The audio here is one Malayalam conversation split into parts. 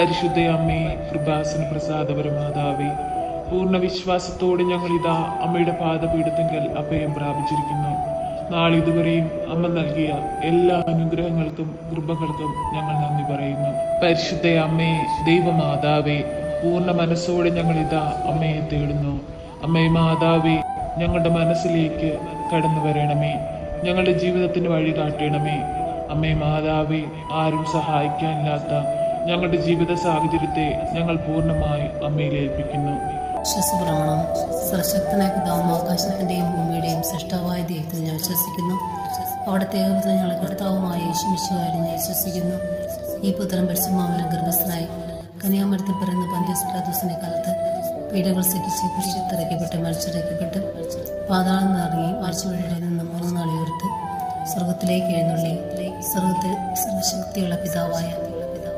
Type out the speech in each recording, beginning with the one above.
പരിശുദ്ധ അമ്മേ കൃപാസന പ്രസാദപരമാതാവേ പൂർണ വിശ്വാസത്തോടെ ഞങ്ങൾ ഇതാ അമ്മയുടെ പാദപീഠത്തിങ്കൽ അഭയം പ്രാപിച്ചിരിക്കുന്നു. നാളിതുവരെയും അമ്മ നൽകിയ എല്ലാ അനുഗ്രഹങ്ങൾക്കും കൃപകൾക്കും ഞങ്ങൾ നന്ദി പറയുന്നു. പരിശുദ്ധ അമ്മേ ദൈവമാതാവേ പൂർണ മനസ്സോടെ ഞങ്ങൾ ഇതാ അമ്മയെ തേടുന്നു. അമ്മയെ മാതാവേ ഞങ്ങളുടെ മനസ്സിലേക്ക് കടന്നു വരണമേ. ഞങ്ങളുടെ ജീവിതത്തിന് വഴി കാട്ടണമേ. അമ്മേ മാതാവേ ആരും സഹായിക്കാനില്ലാത്ത ഞങ്ങളുടെ ജീവിത സാഹചര്യത്തെ ഞങ്ങൾ പൂർണമായി അമ്മയിൽ ഏൽപ്പിക്കുന്നു വിശ്വസപ്രമാണം സർശക്തനായ പിതാവും ആകാശത്തിന്റെയും ഭൂമിയുടെയും സൃഷ്ടാവായ ദൈവത്തിൽ ഞാൻ വിശ്വസിക്കുന്നു. അവിടുത്തെ ഞങ്ങളുടെ കർത്താവുമായ യേശുമിശുകാരും ഞാൻ വിശ്വസിക്കുന്നു. ഈ പുത്രൻ പരിശുമാവനം ഗർഭസ്ഥനായി കന്യാമരത്തിൽ പിറന്ന പന്ത്യസ്പ്രാദൂസിനെ കാലത്ത് പീഡകൾ സഹിച്ച് കുരിശിത്തിറക്കപ്പെട്ട് മരിച്ചിറക്കപ്പെട്ട് പാതാളം നിറങ്ങി ആഴ്ചവഴിയുടെ നിന്ന് മൂന്ന് നാളെ സ്വർഗത്തിലേക്ക് എഴുന്നള്ളി. സ്വർഗത്തിൽ സർവശക്തിയുള്ള പിതാവായ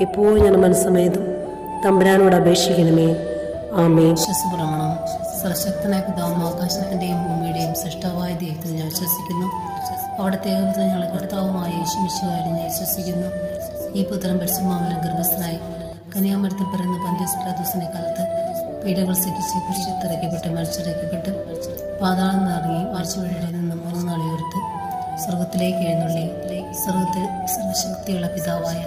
എപ്പോഴും ഞാൻ മനസ്സമേതും തമ്പുരാനോട് അപേക്ഷിക്കണമേ. ആമേ വിശ്വസപ്രമാണം. സർശക്തനായ പിതാവും ആകാശത്തിന്റെയും ഭൂമിയുടെയും സൃഷ്ടാവായ ദൈവത്തിൽ ഞാൻ വിശ്വസിക്കുന്നു. അവിടുത്തെ ഞങ്ങളുടെ കർത്താവുമായ യേശുമിശുകാരും ഞാൻ വിശ്വസിക്കുന്നു. ഈ പുത്രൻ പരിശുമാവിനും ഗർഭസ്ഥനായി കന്യാമരത്തിൽ പിറന്ന പഞ്ചസ്പ്രാദോസിനെ കാലത്ത് പീഡകൾ സഹിച്ച് കുരിശിത്തിറക്കപ്പെട്ട് മരിച്ചിറക്കപ്പെട്ട് പാതാളം നിറങ്ങി ആഴ്ചവഴിയുടെ നിന്ന് മൂന്ന് നാളെ ഉയർത്ത് സ്വർഗത്തിലേക്ക് എഴുന്നള്ളി. സ്വർഗത്തിൽ സർവശക്തിയുള്ള പിതാവായ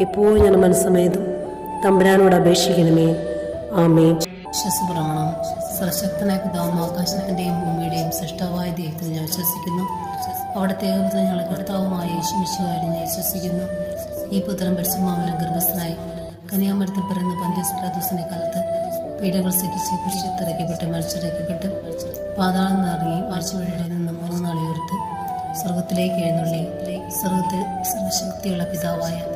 എപ്പോഴും ഞാൻ മനസ്സമേതും തമ്പുരാനോട് അപേക്ഷിക്കണമേ. ആമേ വിശ്വസപ്രമാണം സർശക്തനായ പിതാവും ആകാശത്തിന്റെയും ഭൂമിയുടെയും സൃഷ്ടവായ ദൈവത്തിൽ ഞാൻ വിശ്വസിക്കുന്നു. അവിടുത്തെ ഏകപുത്രൻ ഞങ്ങളെ കർത്താവുമായ യേശുമിശുകാരി ഞാൻ വിശ്വസിക്കുന്നു. ഈ പുത്രം പരിശുമാവനം ഗർഭസ്ഥനായി കന്യാമരത്തിൽ പിറന്ന പന്ത്യസ്പ്രാദോസിനെ കാലത്ത് പീഡകൾ സഹിച്ച് കുരിശത്തിറക്കപ്പെട്ട് മരിച്ചിറക്കപ്പെട്ട് പാതാളം നിറങ്ങി മരിച്ചവരുടെ നിന്ന് മൂന്ന് നാളെ ഉയർത്ത് സ്വർഗത്തിലേക്ക് എഴുന്നള്ളി. സ്വർഗത്തിൽ സർവശക്തിയുള്ള പിതാവായ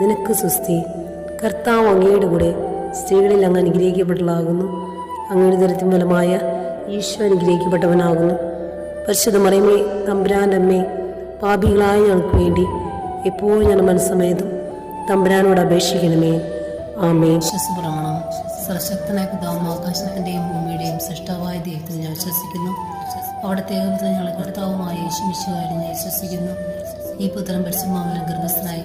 നിനക്ക് സുസ്തി. കർത്താവ് അങ്ങയുടെ കൂടെ സ്ത്രീകളിൽ അങ്ങ് അനുഗ്രഹിക്കപ്പെട്ടതാകുന്നു അങ്ങയുടെ ദരത്തിൻ ഫലമായ ഈശോ അനുഗ്രഹിക്കപ്പെട്ടവനാകുന്നു. പരിശുദ്ധ മറിയമേ തമ്പുരാന്റെ അമ്മേ പാപികളായ ഞങ്ങൾക്ക് വേണ്ടി എപ്പോഴും ഞാൻ മനസ്സമയതും തമ്പുരാനോട് അപേക്ഷിക്കണമേ. ആമേ വിശ്വസപ്രമാണം സർശക്തനായ പിതാവും ഭൂമിയുടെയും സൃഷ്ടാവായ ദൈവത്തിൽ ഞാൻ വിശ്വസിക്കുന്നു. അവിടുത്തെ ഏകപുത്രൻ ഞങ്ങളുടെ കർത്താവുമായ യേശുമിശുകാരി ഞാൻ വിശ്വസിക്കുന്നു. ഈ പുത്രൻ പരിശുമാവിലും ഗർഭസ്ഥനായി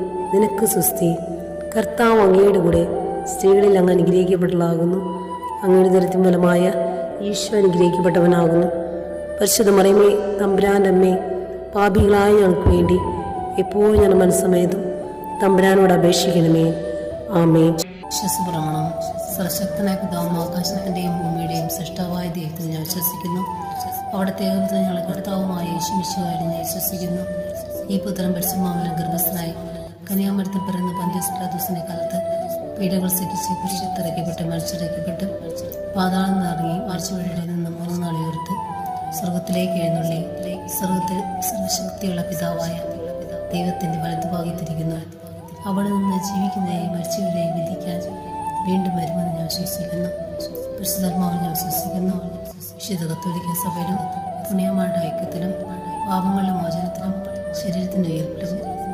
നിനക്ക് സുസ്തി. കർത്താവ് അങ്ങയുടെ കൂടെ സ്ത്രീകളിൽ അങ്ങ് അനുഗ്രഹിക്കപ്പെട്ടതാകുന്നു അങ്ങയുടെ ദുരിതം ഫലമായ ഈശോ അനുഗ്രഹിക്കപ്പെട്ടവനാകുന്നു. പരിശുദ്ധ മറിയമ്മേ തമ്പുരാന്റെ അമ്മേ പാപികളായ ഞങ്ങൾക്ക് വേണ്ടി എപ്പോഴും ഞാൻ മനസ്സമേതും തമ്പുരാനോട് അപേക്ഷിക്കണമേ. ആമേ വിശ്വസപ്രമാണം സർശക്തനായ പിതാവും ആകാശത്തിന്റെയും ഭൂമിയുടെയും സൃഷ്ടാവായ ദൈവത്തിൽ ഞാൻ വിശ്വസിക്കുന്നു. അവിടുത്തെ ഞങ്ങളുടെ കർത്താവുമായ യേശുമിശുകാരി ഞാൻ വിശ്വസിക്കുന്നു. ഈ പുത്രൻ പരിശുമാവിലും ഗർഭസ്ഥനായി. കന്യാമരത്തിൽ പന്തീസ് പന്ത്യസ്പ്രാദൂസിന്റെ കാലത്ത് പീഡകൾ സഹിച്ച് കുരിശിത്തിറക്കപ്പെട്ട് മരിച്ചിറക്കപ്പെട്ട് പാതാളം നിറങ്ങി മരിച്ചുവഴിയുടെ നിന്ന് മൂന്ന് നാളിയോർത്ത് സ്വർഗത്തിലേക്ക് എഴുന്നള്ളി. സ്വർഗത്തിൽ സർവശക്തിയുള്ള പിതാവായ ദൈവത്തിന്റെ വലതുഭാഗത്തിരിക്കുന്നു അവിടെ നിന്ന് ജീവിക്കുന്നതായി മരിച്ചവരെയും വിധിക്കാൻ വീണ്ടും വരുമെന്ന് ഞാൻ വിശ്വസിക്കുന്നു. പരിശുദ്ധാത്മാവിൽ ഞാൻ വിശ്വസിക്കുന്നു. വിശുദ്ധ കത്തോലിക്ക സഭയിലും പുണ്യമാരുടെ ഐക്യത്തിലും പാപങ്ങളുടെ മോചനത്തിലും ശരീരത്തിന്റെ ഉയർപ്പിലും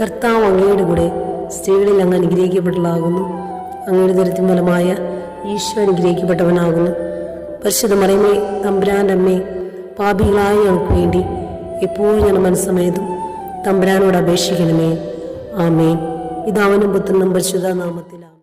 കർത്താവ് അങ്ങയുടെ കൂടെ സ്ത്രീകളിൽ അങ്ങ് അനുഗ്രഹിക്കപ്പെട്ടതാകുന്നു അങ്ങയുടെ ദുരിതം ഫലമായ ഈശോ അനുഗ്രഹിക്കപ്പെട്ടവനാകുന്നു. പരിശുദ്ധ മറിയമേ തമ്പുരാന്റെ അമ്മേ പാപികളായ ഞങ്ങൾക്ക് വേണ്ടി എപ്പോഴും ഞാൻ മനസ്സമയതും തമ്പുരാനോട് അപേക്ഷിക്കണമേ. ആമേ ഇതാവനും പുത്രനും പരിശുദ്ധ നാമത്തിൽ ആമേൻ.